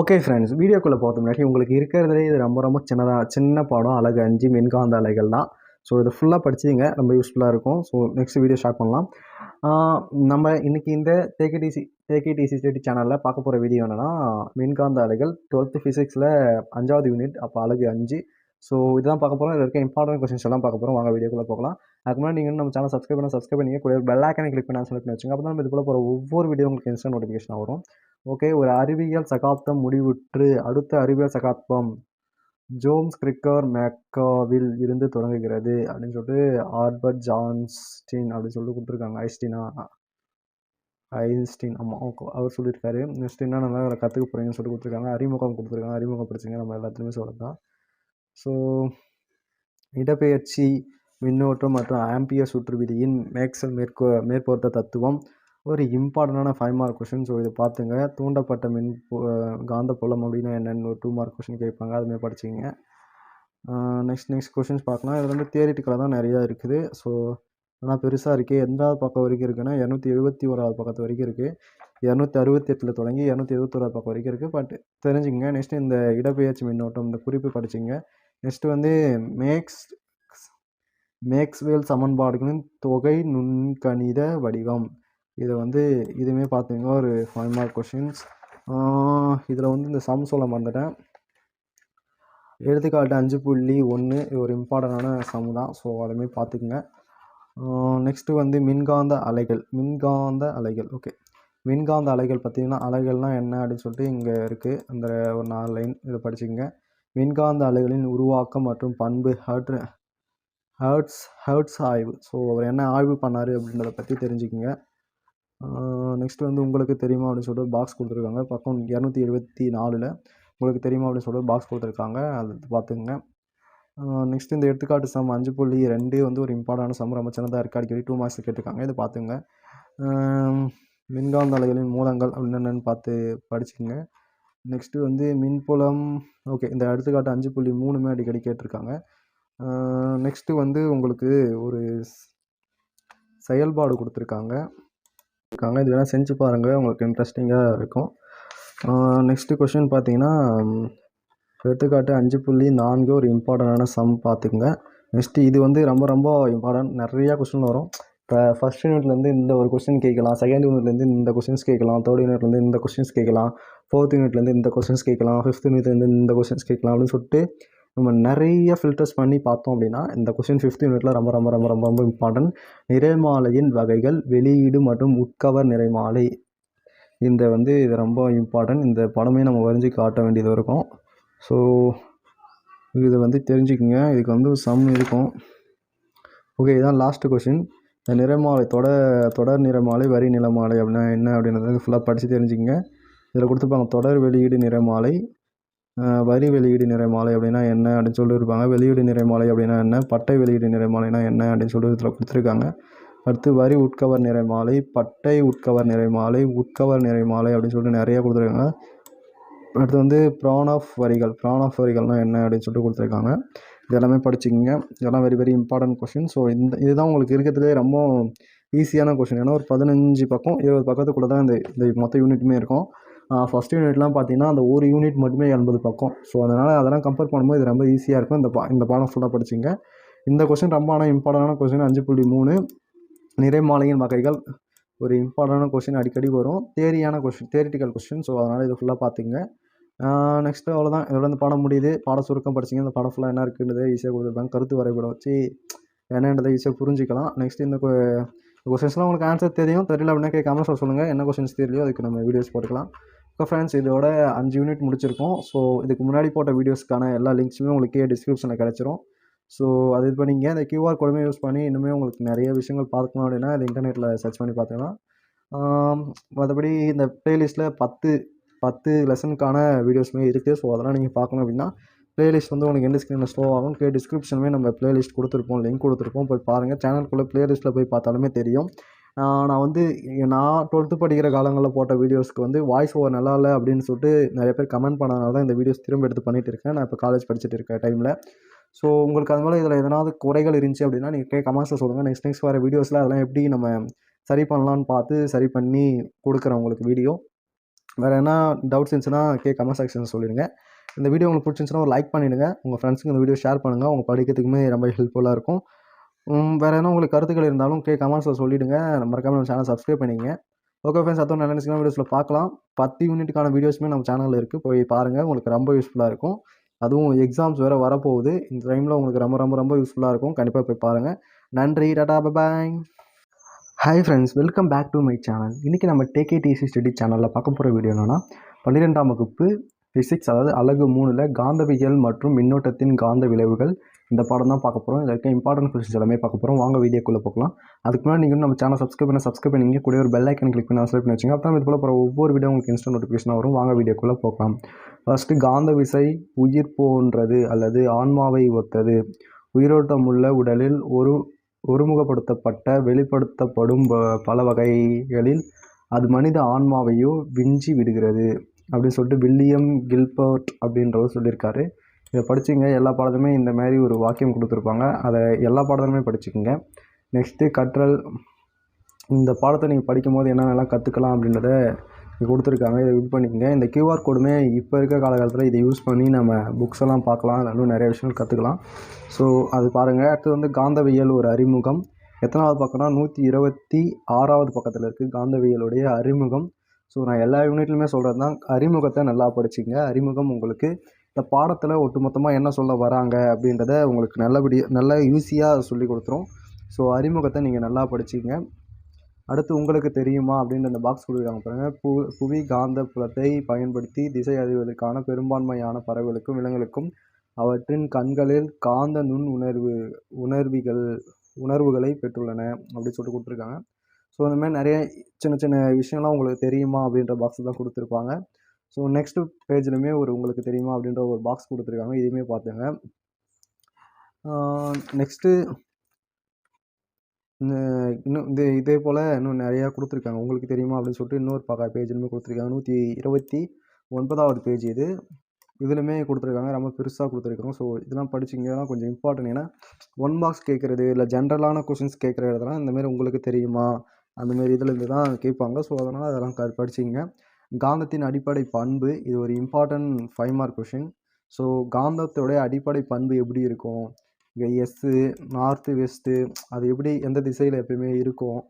Okay friends வீடியோக்குள்ளே பார்த்த முன்னாடி உங்களுக்கு இருக்கிறதுலே இது ரொம்ப ரொம்ப சின்னதாக சின்ன பாடம் அழகு அஞ்சு மின்காந்த அலைகள் தான். ஸோ இது ஃபுல்லாக படிச்சிங்க ரொம்ப யூஸ்ஃபுல்லாக இருக்கும். ஸோ நெக்ஸ்ட் வீடியோ ஸ்டார்ட் பண்ணலாம். நம்ம இன்றைக்கி இந்த தேக்கடிசி தேக்கடிசி ஸ்டடி சேனலில் பார்க்க போகிற வீடியோ என்னென்னா மின்காந்த அலைகள் டுவெல்த்து ஃபிசிக்ஸில் அஞ்சாவது யூனிட் அப்போ அழகு அஞ்சு. ஸோ இதுதான் பார்க்க போகிறோம் இதில் இருக்க இம்பார்ட்டன்ட் கொஸ்டின்ஸ் எல்லாம் பார்க்க போகிறோம் வாங்க வீடியோக்குள்ளே போகலாம். அதுக்கு முன்னாடி நீங்கள் நம்ம சேனல் சப்ஸ்கிரைப் பண்ண சப்ஸ்கிரைப் பண்ணி கூட பெல் ஐக்கனை கிளிக் பண்ணி செலக்ட் பண்ணி வச்சுங்க அப்போ தான் நம்ம இது போல போகிற ஒவ்வொரு வீடியோ உங்களுக்கு இன்ஸ்டன்ட் நோட்டிஃபிகேஷன் வரும். ஓகே ஒரு அறிவியல் சகாப்தம் முடிவுற்று அடுத்த அறிவியல் சகாப்தம் ஜோம்ஸ் கிரிக்கர் மேக்காவில் இருந்து தொடங்குகிறது அப்படின்னு சொல்லிட்டு ஆல்பர்ட் ஜான்ஸ்டீன் அப்படின்னு சொல்லிட்டு கொடுத்துருக்காங்க ஐஸ்டீனா ஐன்ஸ்டீன் ஆமாம் ஓகே அவர் சொல்லியிருக்காரு. நெக்ஸ்ட் என்ன நல்லா கற்றுக்க போகிறீங்கன்னு சொல்லி கொடுத்துருக்காங்க அறிமுகம் கொடுத்துருக்காங்க அறிமுகம் படிச்சிங்க நம்ம எல்லாத்துலேயுமே சொல்லலாம் ஸோ இடப்பெயர்ச்சி மின்னோட்டம் மற்றும் ஆம்பியர் சுற்று விதியின் மேக்சல் மேற்கோ மேற்பொருத்த தத்துவம் ஒரு இம்பார்ட்டண்டான ஃபைவ் மார்க் கொஷின் ஸோ இதை பார்த்துங்க. தூண்டப்பட்ட மின் பு- காந்தப்புலம் அப்படின்னா என்னென்னு ஒரு டூ மார்க் கொஷின் கேட்பாங்க. அதுமாதிரி படிச்சிங்க நெக்ஸ்ட் நெக்ஸ்ட் கொஷின்ஸ் பார்க்கலாம். இதில் வந்து தியரிட்டிக்கலாக தான் நிறையா இருக்குது. ஸோ ஆனால் பெருசாக இருக்குது எந்தாவது பக்கம் வரைக்கும் இருக்குன்னா இரநூத்தி எழுபத்தி ஓராவது பக்கத்து வரைக்கும் இருக்குது இரநூத்தி அறுபத்தி எட்டில் தொடங்கி இரநூத்தி எழுபத்தோராது பக்கம் வரைக்கும் இருக்குது பட் தெரிஞ்சுங்க நெக்ஸ்ட்டு இந்த இடப்பெயர்ச்சி மின்னோட்டம் இந்த குறிப்பு படிச்சிங்க நெக்ஸ்ட்டு வந்து மேக்ஸ் மேக்ஸ்வேல் சமன்பாடுகளின் தொகை நுண்கணித வடிவம். இதை வந்து இதுவுமே பார்த்தீங்கன்னா ஒரு ஃபைவ் மார்க் கொஷின்ஸ் இதில் வந்து இந்த சம் சொல்ல மறந்துட்டேன். எடுத்துக்காட்டு அஞ்சு புள்ளி ஒன்று இது ஒரு இம்பார்ட்டண்டான சம் தான். ஸோ அதுமாரி பார்த்துக்குங்க. நெக்ஸ்ட்டு வந்து மின்காந்த அலைகள். மின்காந்த அலைகள். ஓகே மின்காந்த அலைகள் பார்த்திங்கன்னா அலைகள்னால் என்ன அப்படின்னு சொல்லிட்டு இங்கே இருக்குது அந்த ஒரு நாலு லைன் இதை படிச்சுக்கோங்க. மின்காந்த அலைகளின் உருவாக்கம் மற்றும் பண்பு ஹர்ட் ஹர்ட்ஸ் ஹர்ட்ஸ் ஆய்வு. ஸோ அவர் என்ன ஆய்வு பண்ணார் அப்படின்றத பற்றி தெரிஞ்சுக்கோங்க. நெக்ஸ்ட் வந்து உங்களுக்கு தெரியுமா அப்படின்னு சொல்லிட்டு பாக்ஸ் கொடுத்துருக்காங்க. பக்கம் இரநூத்தி எழுபத்தி நாலில் உங்களுக்கு தெரியுமா அப்படின்னு சொல்லிட்டு பாக்ஸ் கொடுத்துருக்காங்க. அது பார்த்துங்க நெக்ஸ்ட் இந்த எடுத்துக்காட்டு சம் அஞ்சு புள்ளி ரெண்டு வந்து ஒரு இம்பார்ட்டான சம். ரொம்ப சின்னதாக இருக்குது அடிக்கடி. டூ மார்க்ஸ் கேட்டிருக்காங்க. இதை பார்த்துங்க மின்காந்த அலைகளின் மூலங்கள் அப்படின்னு என்னென்னு பார்த்து படிச்சுங்க நெக்ஸ்ட்டு வந்து மின்புலம். ஓகே இந்த எடுத்துக்காட்டு அஞ்சு புள்ளி மூணுமே அடிக்கடி கேட்டிருக்காங்க. நெக்ஸ்ட்டு வந்து உங்களுக்கு ஒரு செயல்பாடு கொடுத்துருக்காங்க. இருக்காங்க. இது வேணால் செஞ்சு பாருங்கள் உங்களுக்கு இன்ட்ரெஸ்டிங்காக இருக்கும். நெக்ஸ்ட்டு கொஷின் பார்த்தீங்கன்னா எடுத்துக்காட்டு அஞ்சு புள்ளி நான்கு ஒரு இம்பார்ட்டண்டான சம் பார்த்துக்குங்க. நெக்ஸ்ட்டு இது வந்து ரொம்ப ரொம்ப இம்பார்ட்டன்ட் நிறையா கொஷின் வரும். இப்போ ஃபஸ்ட் யூனிட்லேருந்து இந்த ஒரு கொஸ்டின் கேட்கலாம். செகண்ட் யூனிட்லேருந்து இந்த கொஸ்டின்ஸ் கேட்கலாம். தேர்ட் யூனிட்லேருந்து இந்த கொஸ்டின்ஸ் கேட்கலாம். ஃபோர்த் யூனிட்லேருந்து இந்த கொஸ்டின்ஸ் கேட்கலாம். ஃபிஃப்த் யூனிட்லேருந்து இந்த கொஸ்டின்ஸ் கேட்கலாம் அப்படின்னு சொல்லிட்டு நம்ம நிறைய ஃபில்டர்ஸ் பண்ணி பார்த்தோம் அப்படின்னா இந்த கொஸ்டின் ஃபிஃப்த் யூனிட்டில் ரொம்ப ரொம்ப ரொம்ப ரொம்ப ரொம்ப இம்பார்ட்டன்ட் நிறைமாலையின் வகைகள் வெளியீடு மற்றும் உட்கவர் நிறைமாலை. இந்த வந்து இது ரொம்ப இம்பார்ட்டன்ட் இந்த படமே நம்ம வரைஞ்சி காட்ட வேண்டியது இருக்கும். ஸோ இது வந்து தெரிஞ்சுக்கங்க. இதுக்கு வந்து சம் இருக்கும். ஓகே இதான் லாஸ்ட்டு கொஷின் இந்த நிறமாலை தொடர் தொடர் நிறமாலை வரி நிறமாலை அப்படின்னா என்ன அப்படின்றத ஃபுல்லாக படித்து தெரிஞ்சுக்கங்க. இதில் கொடுத்துருப்பாங்க தொடர் வெளியீடு நிறமாலை. வரி வெளியீடு நிறமாலை அப்படின்னா என்ன அப்படின்னு சொல்லியிருப்பாங்க வெளியீடு நிறமாலை அப்படின்னா என்ன? பட்டை வெளியீடு நிறமாலைனா என்ன அப்படின்னு சொல்லி இதில் கொடுத்துருக்காங்க. அடுத்து வரி உட்கவர் நிறைமாலை பட்டை உட்கவர் நிறைமாலை உட்கவர் நிறைமாலை அப்படின்னு சொல்லிட்டு நிறைய கொடுத்துருக்காங்க. அடுத்து வந்து ப்ரான் ஆஃப் வரிகள் ப்ரான் ஆஃப் வரிகள்னால் என்ன அப்படின்னு சொல்லிட்டு கொடுத்துருக்காங்க. இது எல்லாமே படிச்சுக்கோங்க. இதெல்லாம் very very important question so இந்த இதுதான் உங்களுக்கு இருக்கிறதுலே ரொம்ப ஈஸியான கொஷின் ஏன்னா ஒரு பதினஞ்சு பக்கம் இருபது பக்கத்துக்குள்ளே தான் இந்த இந்த மொத்த யூனிட்டுமே இருக்கும். ஃபஸ்ட் யூனிட்லாம் பார்த்தீங்கன்னா அந்த ஒரு யூனிட் மட்டுமே எண்பது பக்கம். ஸோ அதனால் அதெல்லாம் கம்பேர் பண்ணும்போது இது ரொம்ப ஈஸியாக இருக்கும். இந்த பா இந்த பாடம் ஃபுல்லாக படிச்சிங்க. இந்த கொஷின் ரொம்ப ஆனால் இம்பார்ட்டண்டான கொஸ்டின் அஞ்சு புள்ளி மூணு. நிறைமாலையின் வகைகள். ஒரு இம்பார்ட்டண்டான கொஷின் அடிக்கடி வரும். தேரியான கொஷின் தேரிட்டிக்கல் கொஸ்டின் ஸோ அதனால் இது ஃபுல்லாக பார்த்துங்க. நெக்ஸ்ட்டு அவ்வளோதான் இதோட இந்த பாடம் முடியுது. பாட சுருக்கம் படிச்சிங்க. இந்த பாடம் ஃபுல்லாக என்ன இருக்குன்றதை ஈஸியாக கொடுத்துருப்பாங்க கருத்து வரைபடம் வச்சு என்னன்றதை ஈஸியாக புரிஞ்சிக்கலாம். நெக்ஸ்ட் இந்த கொஸ்டின்ஸ்லாம் உங்களுக்கு ஆன்சர் தெரியும். தெரியல அப்படின்னா கேட்காம சொல்லுங்கள் என்ன கொஷின்ஸ் தெரியலையோ அதுக்கு நம்ம வீடியோஸ் போட்டுக்கலாம். ஓகே ஃப்ரெண்ட்ஸ் இதோட அஞ்சு யூனிட் முடிச்சிருக்கோம். ஸோ இதுக்கு முன்னாடி போட்ட வீடியோஸ்க்கான எல்லா லிங்க்ஸுமே உங்களுக்கு டிஸ்கிரிப்ஷனில் கிடச்சிரும். ஸோ அது இது பண்ணிங்க இந்த கியூஆர் கோடுமே யூஸ் பண்ணி இன்னுமே உங்களுக்கு நிறைய விஷயங்கள் பார்க்கணும் அப்படின்னா அது இன்டர்நெட்டில் சர்ச் பண்ணி பார்த்துக்கலாம். மற்றபடி இந்த ப்ளேலிஸ்ட்டில் பத்து பத்து லெசனுக்கான வீடியோஸுமே இருக்குது ஸோ அதெல்லாம் நீங்கள் பார்க்கணும் அப்படின்னா ப்ளேலிஸ்ட் வந்து உங்களுக்கு எந்த ஸ்க்ரீனில் ஸ்லோ ஆகும்? கே டிஸ்கிரிப்ஷனுமே நம்ம ப்ளேலிஸ்ட் கொடுத்துருப்போம் லிங்க் கொடுத்துருப்போம். போய் பாருங்கள் சேனல்குள்ளே ப்ளேலிஸ்ட்டில் போய் பார்த்தாலுமே தெரியும். நான் வந்து நான் டுவெல்த்து படிக்கிற காலங்களில் போட்ட வீடியோஸ்க்கு வந்து வாய்ஸ் ஓவர் நல்லா இல்லை அப்படின்னு சொல்லிட்டு நிறைய பேர் கமெண்ட் பண்ணனால தான் இந்த வீடியோஸ் திரும்ப எடுத்து பண்ணிட்டு இருக்கேன். நான் இப்போ காலேஜ் படிச்சுட்டு இருக்க டைமில் ஸோ உங்களுக்கு அது மேலே இதில் எதனாவது குறைகள் இருந்துச்சு அப்படின்னா நீங்கள் கே கமெண்ட்ஸில் சொல்லுங்கள் நெக்ஸ்ட் நெக்ஸ்ட் வர வீடியோஸில் அதெல்லாம் எப்படி நம்ம சரி பண்ணலான்னு பார்த்து சரி பண்ணி கொடுக்குறேன் உங்களுக்கு வீடியோ வேறு என்ன டவுட்ஸ் இருந்துச்சுன்னா கே கமெண்ட் செக்ஷன் சொல்லிடுங்க. இந்த வீடியோ உங்களுக்கு பிடிச்சிருந்துச்சுன்னா ஒரு லைக் பண்ணிவிடுங்க உங்கள் ஃப்ரெண்ட்ஸுக்கு இந்த வீடியோ ஷேர் பண்ணுங்கள் அவங்க படிக்கிறதுக்குமே ரொம்ப ஹெல்ப்ஃபுல்லாக இருக்கும். வேறு என்ன உங்களுக்கு கருத்துக்கள் இருந்தாலும் கே கமெண்ட்ஸில் சொல்லிவிடுங்க மறக்காமல் நம்ம சேனல் சப்ஸ்கிரைப் பண்ணிங்க ஓகே ஃப்ரெண்ட்ஸ் அத்தோட நல்ல நினைச்சிங்கன்னா வீடியோஸில் பார்க்கலாம். பத்து யூனிட்டுக்கான வீடியோஸுமே நம்ம சேனலில் இருக்குது போய் பாருங்கள் உங்களுக்கு ரொம்ப யூஸ்ஃபுல்லாக இருக்கும். அதுவும் எக்ஸாம்ஸ் வேறு வரப்போகுது. இந்த டைமில் உங்களுக்கு ரொம்ப ரொம்ப ரொம்ப யூஸ்ஃபுல்லாக இருக்கும். கண்டிப்பாக போய் பாருங்கள் நன்றி. Tata bye hi friends welcome back to my channel இன்றைக்கி நம்ம டேகேடிசி ஸ்டடி சேனலில் பார்க்க போகிற வீடியோ என்னென்னா பன்னிரெண்டாம் வகுப்பு ஃபிசிக்ஸ் அதாவது அழகு மூணில் காந்தவியல் மற்றும் மின்னோட்டத்தின் காந்த விளைவுகள் இந்த பாடம் தான் பார்க்க போகிறோம் இதில் இருக்க இம்பார்ட்டன்ட் கொஸ்டின்ஸ் எல்லாமே பார்க்க போகிறோம் வாங்க வீடியோக்குள்ளே போகலாம். அதுக்கு முன்னாடி நீங்கள் நம்ம சேனல் சப்ஸ்கிரைப் பண்ண சப்ஸ்கிரைப் பண்ணிங்க. கூட ஒரு பெல் ஐக்கன் கிளிக் பண்ணி சப்ஸ்கிரைப் பண்ணி வச்சுங்க. அப்போ இது போல் போகிற ஒவ்வொரு வீடியோ உங்களுக்கு இன்ஸ்டன்ட் நோட்டிஃபிகேஷன் வரும். வாங்க வீடியோக்குள்ளே போகலாம். ஃபஸ்ட்டு காந்த விசை உயிர் போன்றது அல்லது ஆன்மாவை ஒத்தது. உயிரோட்டமுள்ள உடலில் ஒரு ஒருமுகப்படுத்தப்பட்ட வெளிப்படுத்தப்படும் ப- பல வகைகளில் அது மனித ஆன்மாவையோ விஞ்சி விடுகிறது. அப்படின்னு சொல்லிட்டு வில்லியம் கில்பர்ட் அப்படின்றவர் சொல்லியிருக்காரு. இதை படிச்சிங்க. எல்லா பாடத்துமே இந்த மாதிரி ஒரு வாக்கியம் கொடுத்துருப்பாங்க. அதை எல்லா பாடத்துலையுமே படிச்சுக்கோங்க. நெக்ஸ்ட்டு கற்றல். இந்த பாடத்தை நீங்கள் படிக்கும்போது என்னென்னலாம் கற்றுக்கலாம் அப்படின்றத கொடுத்துருக்காங்க. இதை இது பண்ணிக்கங்க. இந்த கியூஆர் கோடுமே இப்போ இருக்க காலகட்டத்தில் இதை யூஸ் பண்ணி நம்ம புக்ஸ் எல்லாம் பார்க்கலாம். இன்னும் நிறைய விஷயங்கள் கற்றுக்கலாம் ஸோ அது பாருங்கள் அடுத்து வந்து காந்தவியல் ஒரு அறிமுகம். எத்தனாவது பக்கம்னா நூற்றி இருபத்தி ஆறாவது பக்கத்தில் இருக்குது காந்தவியலுடைய அறிமுகம். ஸோ நான் எல்லா யூனிட்லையுமே சொல்கிறது தான் அறிமுகத்தை நல்லா படிச்சிங்க. அறிமுகம் உங்களுக்கு இந்த பாடத்தில் ஒட்டுமொத்தமாக என்ன சொல்ல வராங்க அப்படின்றத உங்களுக்கு நல்லபடி நல்லா ஈஸியாக சொல்லி கொடுத்துரும். ஸோ அறிமுகத்தை நீங்கள் நல்லா படிச்சிங்க அடுத்து உங்களுக்கு தெரியுமா அப்படின்ற அந்த பாக்ஸ் கொடுக்குறாங்க பாருங்கள் பு புவி காந்த புலத்தை பயன்படுத்தி திசை அறிவதற்கான பெரும்பான்மையான பறவைகளுக்கும் விலங்குகளுக்கும் அவற்றின் கண்களில் காந்த நுண் உணர்வு உணர்விகள் உணர்வுகளை பெற்றுள்ளன அப்படின்னு சொல்லிட்டு கொடுத்துருக்காங்க. ஸோ இந்த மாதிரி நிறைய சின்ன சின்ன விஷயம்லாம் உங்களுக்கு தெரியுமா அப்படின்ற பாக்ஸ் தான் கொடுத்துருப்பாங்க. ஸோ நெக்ஸ்ட் பேஜ்லையுமே ஒரு உங்களுக்கு தெரியுமா அப்படின்ற ஒரு பாக்ஸ் கொடுத்துருக்காங்க. இதையுமே பார்த்துங்க. நெக்ஸ்ட்டு இன்னும் இது இதே போல் இன்னும் நிறையா கொடுத்துருக்காங்க. உங்களுக்கு தெரியுமா அப்படின்னு சொல்லிட்டு இன்னொரு பக்க பேஜ்லையுமே கொடுத்துருக்காங்க. நூற்றி இருபத்தி ஒன்பதாவது பேஜ் இது. இதுலையுமே கொடுத்துருக்காங்க. ரொம்ப பெருசாக கொடுத்துருக்காங்க. ஸோ இதெல்லாம் படிச்சிங்கன்னா கொஞ்சம் இம்பார்ட்டன்ட் ஏன்னா ஒன் பாக்ஸ் கேட்குறது இல்லை ஜென்ரலான கொஷின்ஸ் கேட்குற இடத்துலாம் இந்தமாரி உங்களுக்கு தெரியுமா? அந்தமாரி இதில் இருந்து தான் கேட்பாங்க. ஸோ அதனால் அதெல்லாம் க படிச்சிங்க காந்தத்தின் அடிப்படை பண்பு இது ஒரு important five mark question so காந்தத்தோடைய அடிப்படை பண்பு எப்படி இருக்கும்? இங்கே எஸ்ஸு நார்த்து வெஸ்ட்டு அது எப்படி எந்த திசையில் எப்பயுமே இருக்கும்?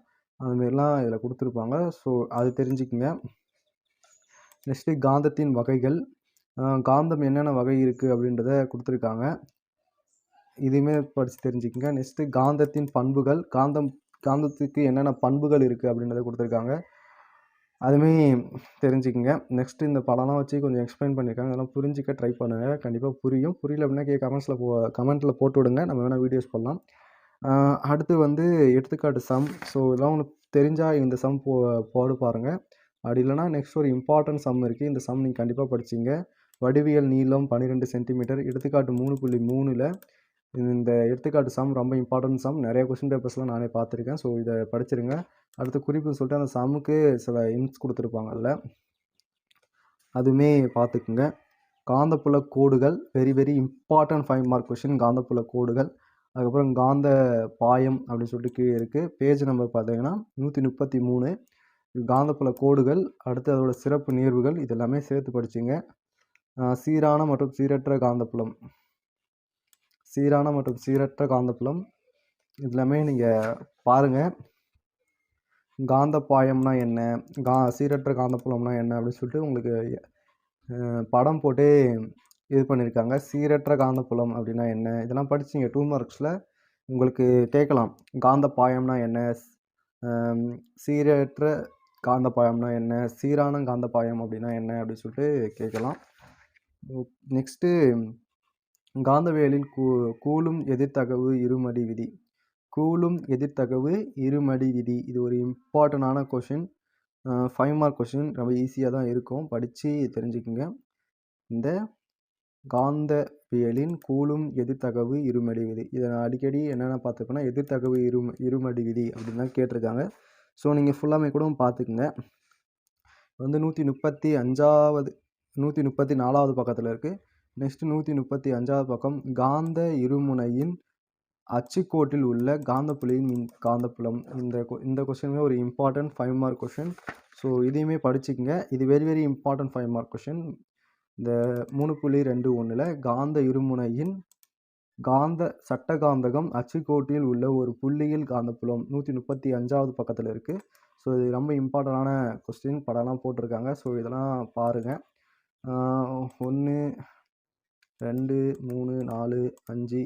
அதுமாரிலாம் இதில் கொடுத்துருப்பாங்க. ஸோ அது தெரிஞ்சுக்குங்க. நெக்ஸ்ட்டு காந்தத்தின் வகைகள். காந்தம் என்னென்ன வகை இருக்குது அப்படின்றத கொடுத்துருக்காங்க. இதையுமே படித்து தெரிஞ்சுக்கங்க. நெக்ஸ்ட்டு காந்தத்தின் பண்புகள். காந்தம் காந்தத்துக்கு என்னென்ன பண்புகள் இருக்குது அப்படின்றத கொடுத்துருக்காங்க. அதுவுமே தெரிஞ்சுக்கங்க. நெக்ஸ்ட்டு இந்த படம்லாம் வச்சு கொஞ்சம் எக்ஸ்பிளைன் பண்ணியிருக்காங்க. அதெல்லாம் புரிஞ்சிக்க ட்ரை பண்ணுங்கள் கண்டிப்பாக புரியும். புரியல அப்படின்னா கே கமெண்ட்ஸில் போ கமெண்ட்டில் போட்டு விடுங்க. நம்ம வேணால் வீடியோஸ் பண்ணலாம் அடுத்து வந்து எடுத்துக்காட்டு சம் ஸோ இதெல்லாம் உங்களுக்கு தெரிஞ்சால் இந்த சம் போ போடு பாருங்கள் அப்படி இல்லைனா நெக்ஸ்ட் ஒரு இம்பார்ட்டன்ட் சம் இருக்குது இந்த சம் நீங்கள் கண்டிப்பாக படிச்சிங்க. வடிவியல் நீளம் பன்னிரெண்டு சென்டிமீட்டர் எடுத்துக்காட்டு மூணு புள்ளி மூணில் இந்த எடுத்துக்காட்டு சம் ரொம்ப இம்பார்ட்டன்ட் சம் நிறைய கொஸ்டின் பேப்பர்ஸ்லாம் நானே பார்த்துருக்கேன். ஸோ இதை படிச்சிருங்க. அடுத்து குறிப்பு சொல்லிட்டு அந்த சம்முக்கு சில இன்ஸ் கொடுத்துருப்பாங்க அதில். அதுவுமே பார்த்துக்குங்க. காந்தப்புல கோடுகள் very very important five mark question காந்தப்புல கோடுகள் அதுக்கப்புறம் காந்த பாயம் அப்படின்னு சொல்லிட்டு கீழே இருக்குது பேஜ் நம்பர் பார்த்தீங்கன்னா நூற்றி முப்பத்தி மூணு. காந்தப்புல கோடுகள் அடுத்து அதோட சிறப்பு நீர்வுகள் இதெல்லாமே சேர்த்து படிச்சிங்க. சீரான மற்றும் சீரற்ற காந்தப்புலம். சீரான மற்றும் சீரற்ற காந்தப்புலம். இதெல்லாமே நீங்கள் பாருங்கள் காந்த பாயம்னா என்ன? கா சீரற்ற காந்தப்புலம்னா என்ன அப்படின்னு சொல்லிட்டு உங்களுக்கு படம் போட்டே இது பண்ணியிருக்காங்க சீரற்ற காந்தப்புலம் அப்படின்னா என்ன? இதெல்லாம் படிச்சிங்க டூ மார்க்ஸில் உங்களுக்கு கேட்கலாம். காந்த பாயம்னா என்ன சீரற்ற காந்த பாயம்னா என்ன? சீரான காந்த பாயம் அப்படின்னா என்ன அப்படின்னு சொல்லிட்டு கேட்கலாம். நெக்ஸ்ட்டு காந்தவியலில் கூ கூலும் எதிர்த்தகவு இருமடி விதி. கூலும் எதிர்த்தகவு இருமடி விதி. இது ஒரு இம்பார்ட்டண்டான கொஷின் ஃபைவ் மார்க் கொஷின் ரொம்ப ஈஸியாக தான் இருக்கும். படித்து தெரிஞ்சுக்குங்க. இந்த காந்தவியலின் கூலும் எதிர்த்தகவு இருமடி விதி. இதை நான் அடிக்கடி என்னென்ன பார்த்துக்கோனா எதிர்த்தகவு இரு இருமடி விதி அப்படின்னு தான் கேட்டிருக்காங்க. ஸோ நீங்கள் ஃபுல்லாமே கூட பார்த்துக்குங்க. வந்து நூற்றி முப்பத்தி அஞ்சாவது நூற்றி முப்பத்தி நாலாவது பக்கத்தில் இருக்குது நெக்ஸ்ட்டு நூற்றி முப்பத்தி அஞ்சாவது பக்கம் காந்த இருமுனையின் அச்சுக்கோட்டில் உள்ள காந்தப்புலியின் மின் காந்தப்புலம். இந்த கொ- இந்த கொஸ்டினுமே ஒரு important five mark question so இதையுமே படிச்சுக்கங்க. இது very very important five mark question இந்த மூணு புள்ளி ரெண்டு ஒன்றில் காந்த இருமுனையின் காந்த சட்டகாந்தகம் அச்சுக்கோட்டில் உள்ள ஒரு புள்ளியில் காந்தப்புலம். நூற்றி முப்பத்தி அஞ்சாவது பக்கத்தில் இருக்குது ஸோ இது ரொம்ப இம்பார்ட்டண்டான கொஸ்டின் படம்லாம் போட்டிருக்காங்க. ஸோ இதெல்லாம் பாருங்கள் ஒன்று ரெண்டு மூணு நாலு அஞ்சு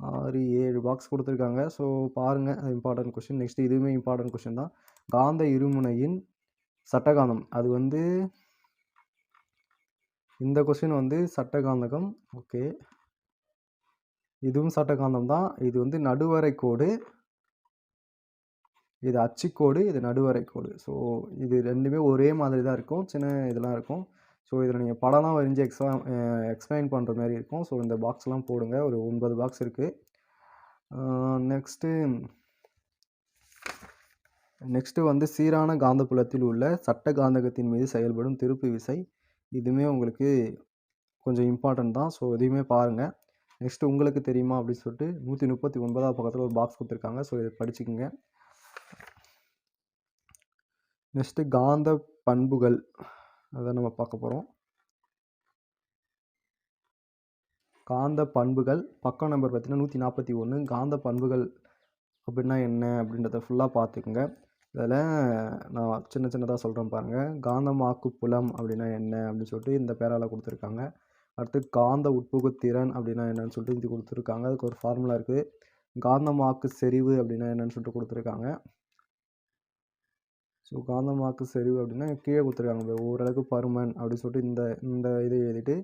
ஆறு ஏழு பாக்ஸ் கொடுத்துருக்காங்க. ஸோ பாருங்கள் அது இம்பார்ட்டன்ட் கொஷின் நெக்ஸ்ட் இதுவுமே இம்பார்ட்டன்ட் கொஷின் தான். காந்த இருமுனையின் சட்டகாந்தம். அது வந்து இந்த கொஷின் வந்து சட்டகாந்தகம். ஓகே இதுவும் சட்டகாந்தம் தான். இது வந்து நடுவரை கோடு. இது அச்சுக்கோடு இது நடுவரை கோடு. ஸோ இது ரெண்டுமே ஒரே மாதிரி தான் இருக்கும். சின்ன இதெல்லாம் இருக்கும். ஸோ இதில் நீங்கள் படம்லாம் வரைஞ்சி எக்ஸாம் எக்ஸ்பிளைன் பண்ணுற மாதிரி இருக்கும். ஸோ இந்த பாக்ஸ்லாம் போடுங்க. ஒரு ஒன்பது பாக்ஸ் இருக்குது நெக்ஸ்ட்டு நெக்ஸ்ட்டு வந்து சீரான காந்தப்புலத்தில் உள்ள சட்ட காந்தகத்தின் மீது செயல்படும் திருப்பு விசை. இதுவுமே உங்களுக்கு கொஞ்சம் இம்பார்ட்டன்ட் தான். ஸோ இதையுமே பாருங்கள் நெக்ஸ்ட்டு உங்களுக்கு தெரியுமா? அப்படின்னு சொல்லிட்டு நூற்றி முப்பத்தி ஒன்பதாவது பக்கத்தில் ஒரு பாக்ஸ் கொடுத்துருக்காங்க. ஸோ இதை படிச்சுக்கோங்க. நெக்ஸ்ட்டு காந்த பண்புகள். அதை நம்ம பார்க்க போகிறோம் காந்த பண்புகள் பக்கம் நம்பர் பார்த்தீங்கன்னா நூற்றி நாற்பத்தி ஒன்று காந்த பண்புகள் அப்படின்னா என்ன அப்படின்றத ஃபுல்லாக பார்த்துக்குங்க. இதில் நான் சின்ன சின்னதாக சொல்கிறேன் பாருங்கள் காந்தமாக்கு புலம் அப்படின்னா என்ன அப்படின்னு சொல்லிட்டு இந்த பேரால் கொடுத்துருக்காங்க. அடுத்து காந்த உட்புகுத்திறன் அப்படின்னா என்னன்னு சொல்லிட்டு இது கொடுத்துருக்காங்க. அதுக்கு ஒரு ஃபார்முலா இருக்குது. காந்தமாக்கு செறிவு அப்படின்னா என்னன்னு சொல்லிட்டு கொடுத்துருக்காங்க. ஸோ காந்தமாக்கு செறிவு அப்படின்னா கீழே கொடுத்துருக்காங்க ஓரளவுக்கு பருமன் அப்படின்னு சொல்லிட்டு இந்த இந்த இதை எழுதிட்டு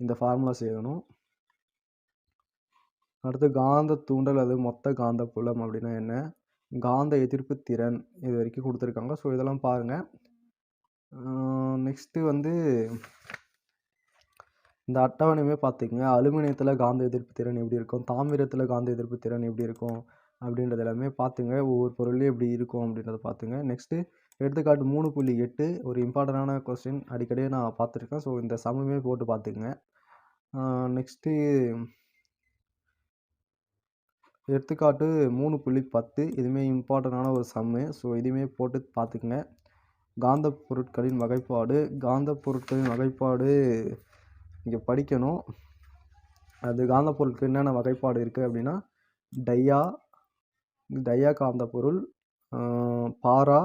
இந்த ஃபார்முலா செய்யணும். அடுத்து காந்த தூண்டல் அது மொத்த காந்த புலம் அப்படின்னா என்ன? காந்த எதிர்ப்பு திறன் இது வரைக்கும் கொடுத்துருக்காங்க. ஸோ இதெல்லாம் பாருங்கள் நெக்ஸ்ட்டு வந்து இந்த அட்டவணையுமே பார்த்துக்கங்க. அலுமினியத்தில் காந்த எதிர்ப்பு திறன் எப்படி இருக்கும்? தாமிரத்தில் காந்த எதிர்ப்பு திறன் எப்படி இருக்கும்? அப்படின்றது எல்லாமே பார்த்துங்க ஒவ்வொரு பொருளையும் எப்படி இருக்கும் அப்படின்றத பார்த்துங்க நெக்ஸ்ட்டு எடுத்துக்காட்டு மூணு புள்ளி எட்டு ஒரு இம்பார்ட்டண்டான கொஸ்டின் அடிக்கடியே நான் பார்த்துருக்கேன். ஸோ இந்த சமமே போட்டு பார்த்துக்குங்க நெக்ஸ்ட்டு எடுத்துக்காட்டு மூணு புள்ளி பத்து. இதுவுமே இம்பார்ட்டண்டான ஒரு சம்மு ஸோ இதுவுமே போட்டு பார்த்துக்குங்க காந்த பொருட்களின் வகைப்பாடு. காந்த பொருட்களின் வகைப்பாடு இங்கே படிக்கணும். அது காந்த பொருட்கள் என்னென்ன வகைப்பாடு இருக்குது அப்படின்னா டையா டையா காந்த பொருள் பாரா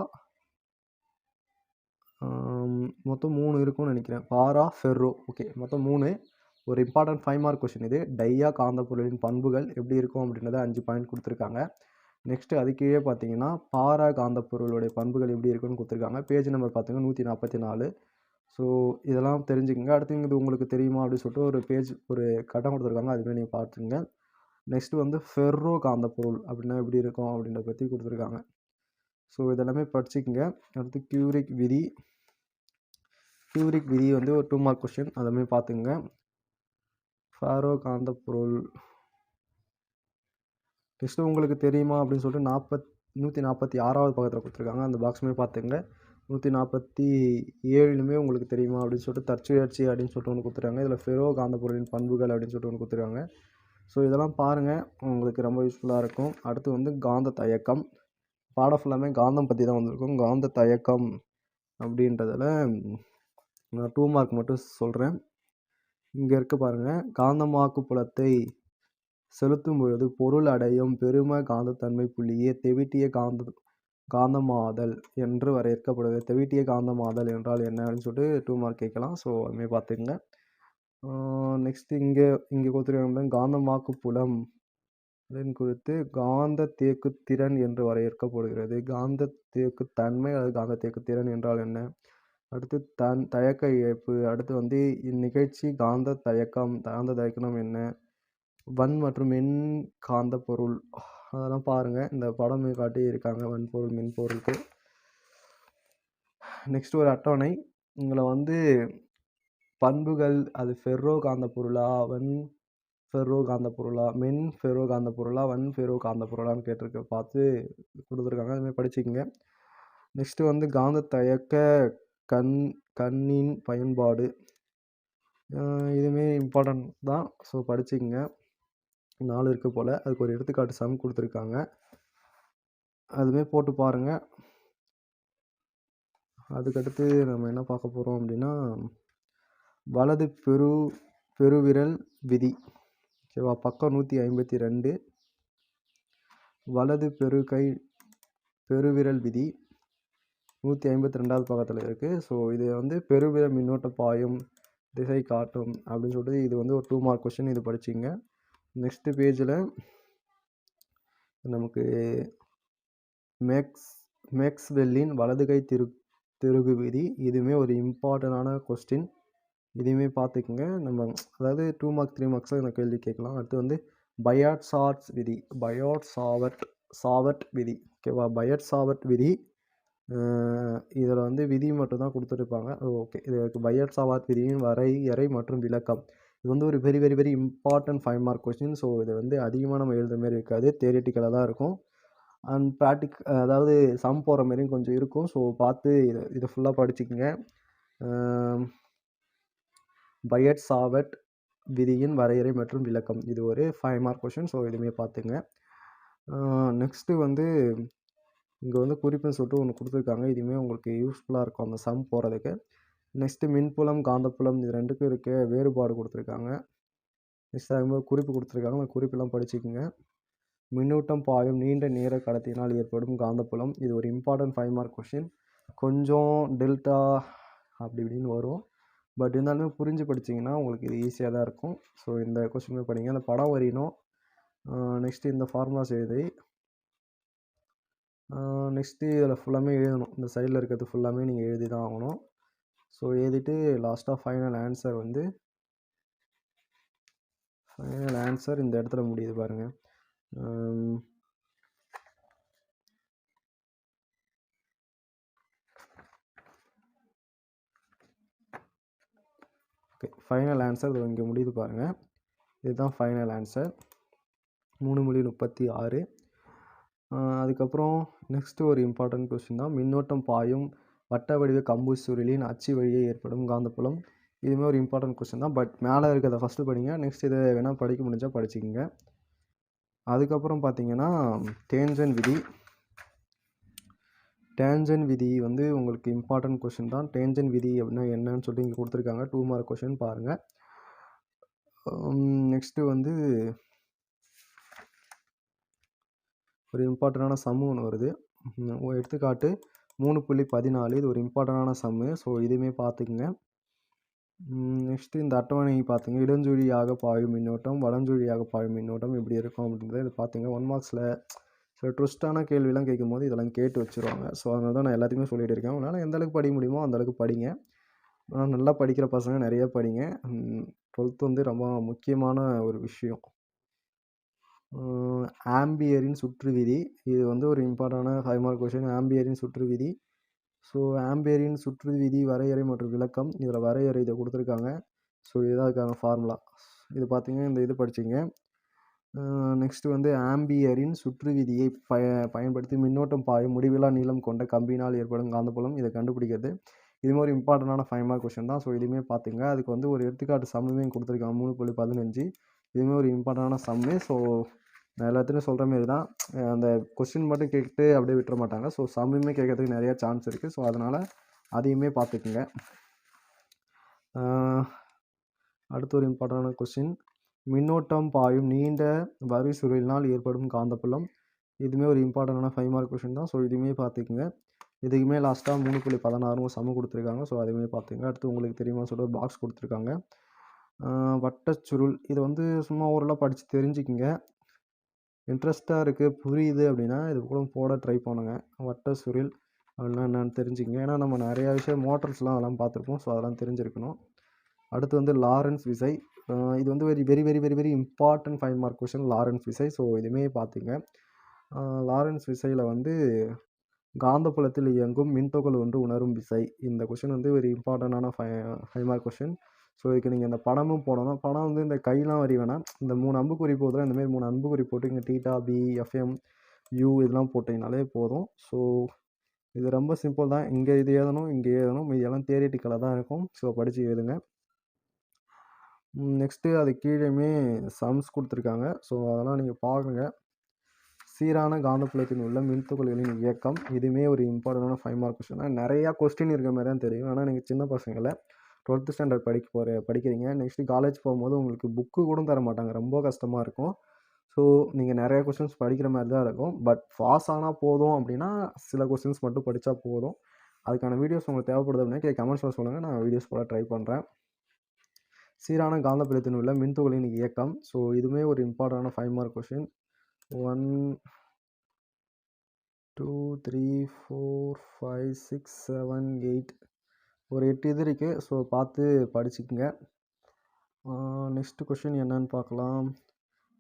மொத்தம் மூணு இருக்கும்னு நினைக்கிறேன். பாரா ஃபெர்ரோ. ஓகே மொத்தம் மூணு. ஒரு இம்பார்ட்டன்ட் ஃபைவ் மார்க் கொஷின் இது. டையா காந்த பொருளின் பண்புகள் எப்படி இருக்கும் அப்படின்றத அஞ்சு பாயிண்ட் கொடுத்துருக்காங்க. நெக்ஸ்ட்டு அதுக்கீழே பார்த்தீங்கன்னா பாரா காந்த பொருளுடைய பண்புகள் எப்படி இருக்குன்னு கொடுத்துருக்காங்க. பேஜ் நம்பர் பார்த்தீங்கன்னா நூற்றி நாற்பத்தி நாலு ஸோ இதெல்லாம் தெரிஞ்சுக்கோங்க. அடுத்து இது உங்களுக்கு தெரியுமா அப்படின்னு சொல்லிட்டு ஒரு பேஜ் ஒரு கட்டம் கொடுத்துருக்காங்க. அதுவே நீங்கள் பார்த்துங்க நெக்ஸ்ட்டு வந்து ஃபெர்ரோ காந்த பொருள் அப்படின்னா எப்படி இருக்கும்? அப்படின்றத பற்றி கொடுத்துருக்காங்க. ஸோ இதெல்லாமே படிச்சுக்கோங்க. அடுத்து கியூரிக் விதி. கியூரிக் விதி வந்து ஒரு டூ மார்க் கொஸ்டின் அதெல்லாமே பார்த்துங்க ஃபாரோ காந்த பொருள் நெக்ஸ்ட்டு உங்களுக்கு தெரியுமா? அப்படின்னு சொல்லிட்டு நாற்பத் நூற்றி நாற்பத்தி ஆறாவது பக்கத்தில் கொடுத்துருக்காங்க. அந்த பாக்ஸுமே பார்த்துங்க நூற்றி நாற்பத்தி ஏழுலுமே உங்களுக்கு தெரியுமா? அப்படின்னு சொல்லிட்டு தற்சுழற்சி அப்படின்னு சொல்லிட்டு ஒன்று கொடுத்துருக்காங்க. இதில் ஃபெரோ காந்த பொருளின் பண்புகள் அப்படின்னு சொல்லிட்டு ஒன்று கொடுத்துருக்காங்க. ஸோ இதெல்லாம் பாருங்கள் உங்களுக்கு ரொம்ப யூஸ்ஃபுல்லாக இருக்கும். அடுத்து வந்து காந்த தயக்கம். பாடம் ஃபுல்லாமே காந்தம் பற்றி தான் வந்திருக்கும். காந்த தயக்கம் அப்படின்றதில் நான் டூ மார்க் மட்டும் சொல்கிறேன் இங்கே இருக்க பாருங்கள் காந்தமாக்கு புலத்தை செலுத்தும் பொழுது பொருள் அடையும் பெரும காந்தத்தன்மை புள்ளியே தெவிட்டிய காந்த காந்தமாதல் என்று வரையறுக்கப்படுது தெவிட்டிய காந்தமாதல் என்றால் என்ன அப்படின்னு சொல்லிட்டு டூ மார்க் கேட்கலாம். ஸோ அதுமாதிரி பார்த்துக்குங்க. நெக்ஸ்ட் இங்கே இங்கே கொடுத்துருக்காங்க காந்தமாக்கு புலம் அதன் குறித்து காந்த தேக்கு திறன் என்று வரையறுக்கப்படுகிறது. காந்த தேக்கு தன்மை அல்லது காந்த தேக்கு திறன் என்றால் என்ன? அடுத்து தன் தயக்க இழப்பு. அடுத்து வந்து இந்நிகழ்ச்சி காந்த தயக்கம் காந்த தயக்கணம் என்ன? வன் மற்றும் மின் காந்த பொருள். அதெல்லாம் பாருங்கள் இந்த படம் காட்டி இருக்காங்க வன்பொருள் மின்பொருளுக்கு நெக்ஸ்ட் ஒரு அட்டவணை. உங்களை வந்து பண்புகள் அது ஃபெர்ரோ காந்த பொருளா வன் ஃபெர்ரோ காந்த பொருளா மென் ஃபெர்ரோ காந்த பொருளா வன் ஃபெர்ரோ காந்த பொருளான்னு கேட்டிருக்க பார்த்து கொடுத்துருக்காங்க. அதுமாதிரி படிச்சுக்கங்க. நெக்ஸ்ட்டு வந்து காந்த தயக்க கண் கண்ணின் பயன்பாடு. இதுவுமே இம்பார்ட்டன்ட் தான். ஸோ படிச்சுக்கங்க. நாலு இருக்குது போல். அதுக்கு ஒரு எடுத்துக்காட்டு சம் கொடுத்துருக்காங்க. அதுவே போட்டு பாருங்கள் அதுக்கடுத்து நம்ம என்ன பார்க்க போகிறோம் அப்படின்னா வலது பெரு பெருவிரல் விதி. ஓகேவா? பக்கம் நூற்றி ஐம்பத்தி ரெண்டு வலது பெருக்கை பெருவிரல் விதி. நூற்றி ஐம்பத்தி ரெண்டாவது பக்கத்தில் இருக்குது ஸோ இது வந்து பெருவிரல் மின்னோட்ட பாயும் திசை காட்டும் அப்படின்னு சொல்லிட்டு இது வந்து ஒரு டூ மார்க் கொஷின் இது படிச்சிங்க. நெக்ஸ்ட்டு பேஜில் நமக்கு மேக்ஸ் மேக்ஸ்வெல்லின் வலது கை திரு திருகு விதி. இதுவுமே ஒரு இம்பார்ட்டண்டான கொஸ்டின் இதையுமே பார்த்துக்குங்க. நம்ம அதாவது டூ மார்க் த்ரீ மார்க்ஸில் இந்த கேள்வி கேட்கலாம். அடுத்து வந்து பயாட் சார்ட்ஸ் விதி. பயாட் சாவர்ட் சாவர்ட் விதி. ஓகேவா பயாட் சாவர்ட் விதி. இதில் வந்து விதி மட்டும் தான் கொடுத்துருப்பாங்க. ஓகே இதுக்கு பயாட் சாவர்ட் விதியின் வரையறை மற்றும் விளக்கம். இது வந்து ஒரு very very very important five mark question so இதை வந்து அதிகமாக நம்ம எழுதுற மாதிரி இருக்காது. தேரிட்டிக்கலாக தான் இருக்கும். அண்ட் ப்ராக்டிக் அதாவது சம் போகிற மாதிரியும் கொஞ்சம் இருக்கும். ஸோ பார்த்து இதை இதை ஃபுல்லாக படிச்சுக்கோங்க. பயட் சாவட் விதியின் வரையறை மற்றும் விளக்கம். இது ஒரு ஃபைவ் மார்க் கொஷின் ஸோ இதுவுமே பார்த்துங்க. நெக்ஸ்ட்டு வந்து இங்கே வந்து குறிப்புன்னு சொல்லிட்டு ஒன்று கொடுத்துருக்காங்க. இதுவுமே உங்களுக்கு யூஸ்ஃபுல்லாக இருக்கும் அந்த சம் போகிறதுக்கு நெக்ஸ்ட்டு மின்புலம் காந்தப்புலம் இது ரெண்டுக்கும் இருக்க வேறுபாடு கொடுத்துருக்காங்க. நெக்ஸ்ட் அதுமாதிரி குறிப்பு கொடுத்துருக்காங்க. அந்த குறிப்பெல்லாம் படிச்சுக்கோங்க. மின்னூட்டம் பாயும் நீண்ட நேர கடத்தினால் ஏற்படும் காந்தப்புலம். இது ஒரு இம்பார்ட்டன்ட் ஃபைவ் மார்க் கொஷின் கொஞ்சம் டெல்டா அப்படி இப்படின்னு வரும். பட் இருந்தாலுமே புரிஞ்சு படிச்சிங்கன்னா உங்களுக்கு இது ஈஸியாக தான் இருக்கும். ஸோ இந்த கொஸ்டின் படிங்க. அந்த படம் வரையணும். நெக்ஸ்ட்டு இந்த ஃபார்முலாஸ் எழுதி நெக்ஸ்ட்டு இதில் ஃபுல்லாமே எழுதணும். இந்த சைடில் இருக்கிறது ஃபுல்லாமே நீங்கள் எழுதி தான் ஆகணும். ஸோ எழுதிட்டு லாஸ்ட்டாக ஃபைனல் ஆன்சர் வந்து ஃபைனல் ஆன்சர் இந்த இடத்துல முடியுது பாருங்கள் ஓகே ஃபைனல் ஆன்சர் இது இங்கே முடியுது பாருங்கள் இதுதான் ஃபைனல் ஆன்சர் மூணு மொழி முப்பத்தி ஆறு. அதுக்கப்புறம் நெக்ஸ்ட்டு ஒரு இம்பார்ட்டன்ட் கொஸ்டின் தான். மின்னோட்டம் பாயும் வட்ட வடிவ கம்பு சுருளின் அச்சு வழியே ஏற்படும் காந்தப்புலம். இதுவுமே ஒரு இம்பார்ட்டன்ட் கொஸ்டின் தான். பட் மேலே இருக்கிறத ஃபஸ்ட்டு படிங்க. நெக்ஸ்ட் இதை வேணால் படிக்க முடிஞ்சால் படிச்சுக்கோங்க. அதுக்கப்புறம் பார்த்தீங்கன்னா டேஞ்சன் விதி. டேஞ்சன் விதி வந்து உங்களுக்கு இம்பார்ட்டன்ட் கொஷின் தான். டேஞ்சன் விதி அப்படின்னா என்னன்னு சொல்லிட்டு இங்கே கொடுத்துருக்காங்க. டூ மார்க் கொஷின் பாருங்கள் நெக்ஸ்ட்டு வந்து ஒரு இம்பார்ட்டண்டான சம்மு ஒன்று வருது. எடுத்துக்காட்டு மூணு புள்ளி பதினாலு இது ஒரு இம்பார்ட்டண்டான சம்மு ஸோ இதுவுமே பார்த்துக்குங்க. நெக்ஸ்ட்டு இந்த அட்டவணை பார்த்துங்க. இடஞ்சுழியாக பாயும் மின்னோட்டம் வலஞ்சுழியாக பாயும் மின்னோட்டம் எப்படி இருக்கும் அப்படின்றத இது பார்த்துங்க. ஒன் மார்க்ஸில் சில ட்விஸ்டான கேள்விலாம் கேட்கும்போது இதெல்லாம் கேட்டு வச்சுருவாங்க. ஸோ அதனால தான் நான் எல்லாத்தையுமே சொல்லிட்டு இருக்கேன். அதனால் எந்த அளவுக்கு படிக்க முடியுமோ அந்தளவுக்கு படிங்க. ஆனால் நல்லா படிக்கிற பசங்க நிறைய படிங்க. டுவெல்த் வந்து ரொம்ப முக்கியமான ஒரு விஷயம். ஆம்பியரின் சுற்று விதி. இது வந்து ஒரு இம்பார்ட்டான ஹை மார்க் கொஷின் ஆம்பியரின் சுற்று விதி. ஸோ ஆம்பியரின் சுற்று விதி வரையறை மற்றும் விளக்கம். இதில் வரையறை இதை கொடுத்துருக்காங்க. ஸோ இதுதான் அதுக்கான ஃபார்முலா இது பார்த்தீங்கன்னா இந்த இது படிச்சிங்க நெக்ஸ்ட்டு வந்து ஆம்பியரின் சுற்று விதியை பய பயன்படுத்தி மின்னோட்டம் பாயும் முடிவிலா நீளம் கொண்ட கம்பினால் ஏற்படும் காந்தப்புலம் இதை கண்டுபிடிக்கிறது. இது மாதிரி இம்பார்ட்டண்டான ஃபைவ் மார்க் கொஷின் தான். ஸோ இதுவுமே பார்த்துங்க. அதுக்கு வந்து ஒரு எடுத்துக்காட்டு சம்முமே கொடுத்துருக்காங்க. மூணு புள்ளி பதினஞ்சு. இதுவுமே ஒரு இம்பார்ட்டண்டான சம்மு. ஸோ நான் எல்லாத்துலையும் சொல்கிற மாரி தான். அந்த கொஸ்டின் மட்டும் கேட்டு அப்படியே விட்டுற மாட்டாங்க. ஸோ சம்முமே கேட்கறதுக்கு நிறையா சான்ஸ் இருக்குது ஸோ அதனால் அதையுமே பார்த்துக்குங்க. அடுத்த அடுத்து ஒரு இம்பார்ட்டண்டான கொஸ்டின் மின்னோட்டம் பாயும் நீண்ட வரி சுருளினால் ஏற்படும் காந்தப்புலம். இதுவுமே ஒரு இம்பார்ட்டண்டான ஃபைவ் மார்க் கொஷின் தான். ஸோ இதுவுமே பார்த்துக்குங்க. இதுக்குமே லாஸ்ட்டாக மூணு புள்ளி பதினாறும் சம கொடுத்துருக்காங்க. ஸோ அதுவுமே பார்த்துங்க அடுத்து உங்களுக்கு தெரியுமா சொல்லிட்டு ஒரு பாக்ஸ் கொடுத்துருக்காங்க. வட்ட வட்டச்சுருள் இது வந்து சும்மா ஓரளவு படித்து தெரிஞ்சுக்கிங்க. இன்ட்ரெஸ்ட்டாக இருக்குது புரியுது அப்படின்னா இது கூட போட ட்ரை பண்ணுங்க. வட்ட சுருள் அப்படின்னா என்னென்னு தெரிஞ்சுக்கங்க. ஏன்னா நம்ம நிறையா விஷயம் மோட்டர்ஸ்லாம் அதெல்லாம் பார்த்துருப்போம். ஸோ அதெல்லாம் தெரிஞ்சிருக்கணும். அடுத்து வந்து லாரன்ஸ் விசை. இது வந்து very very very very very important five mark question Lorentz விசை. ஸோ இதுவுமே பார்த்துங்க லாரன்ஸ் விசையில் வந்து காந்தப்புலத்தில் இயங்கும் மின்துகள் ஒன்று உணரும் விசை. இந்த கொஷின் வந்து ஒரு இம்பார்ட்டண்டான ஃபை ஃபைவ் மார்க் கொஷின் ஸோ இதுக்கு நீங்கள் இந்த படமும் போடணும். படம் வந்து இந்த கையெல்லாம் வரி வேணாம். இந்த மூணு அம்புக்குறி போதும் இந்தமாரி மூணு அம்புக்குறி போட்டு இங்கே டீட்டா பி எஃப்எம் யூ இதெல்லாம் போட்டிங்கனாலே போதும். ஸோ இது ரொம்ப சிம்பிள் தான். இங்கே இது எழுதணும் இங்கே எழுதணும். மீதி எல்லாம் தேரிட்டிக்கலாக தான் இருக்கும். ஸோ படித்து எழுதுங்க. நெக்ஸ்ட்டு அது கீழேயுமே சம்ஸ் கொடுத்துருக்காங்க. ஸோ அதெல்லாம் நீங்கள் பாருங்க சீரான காந்தப்புலத்தில் உள்ள மின்துகள்களின் இயக்கம். இதுவுமே ஒரு இம்பார்ட்டண்டான ஃபைவ் மார்க் கொஸ்டின் தான் நிறையா கொஸ்டின் இருக்கிற மாதிரி தான் தெரியும். ஆனால் நீங்கள் சின்ன பசங்களை டுவெல்த்து ஸ்டாண்டர்ட் படிக்க போகிற படிக்கிறீங்க. நெக்ஸ்ட்டு காலேஜ் போகும்போது உங்களுக்கு புக்கு கூட தர மாட்டாங்க. ரொம்ப கஷ்டமாக இருக்கும். ஸோ நீங்கள் நிறைய கொஸ்டின்ஸ் படிக்கிற மாதிரி தான் இருக்கும். பட் பாஸ் ஆனால் போதும் அப்படின்னா சில கொஸ்டின்ஸ் மட்டும் படித்தா போதும். அதுக்கான வீடியோஸ் உங்களுக்கு தேவைப்படுது அப்படின்னா கமெண்ட்ஸில் சொல்லுங்கள் நான் வீடியோஸ் போட ட்ரை பண்ணுறேன் சீரான காந்தப்புலத்தில் உள்ள மின்துகளின் இயக்கம். ஸோ இதுவுமே ஒரு இம்பார்ட்டண்டான five mark question one two three four five six seven eight ஒரு எட்டு இது இருக்குது ஸோ பார்த்து படிச்சுக்கோங்க. நெக்ஸ்ட் கொஷின் என்னன்னு பார்க்கலாம்.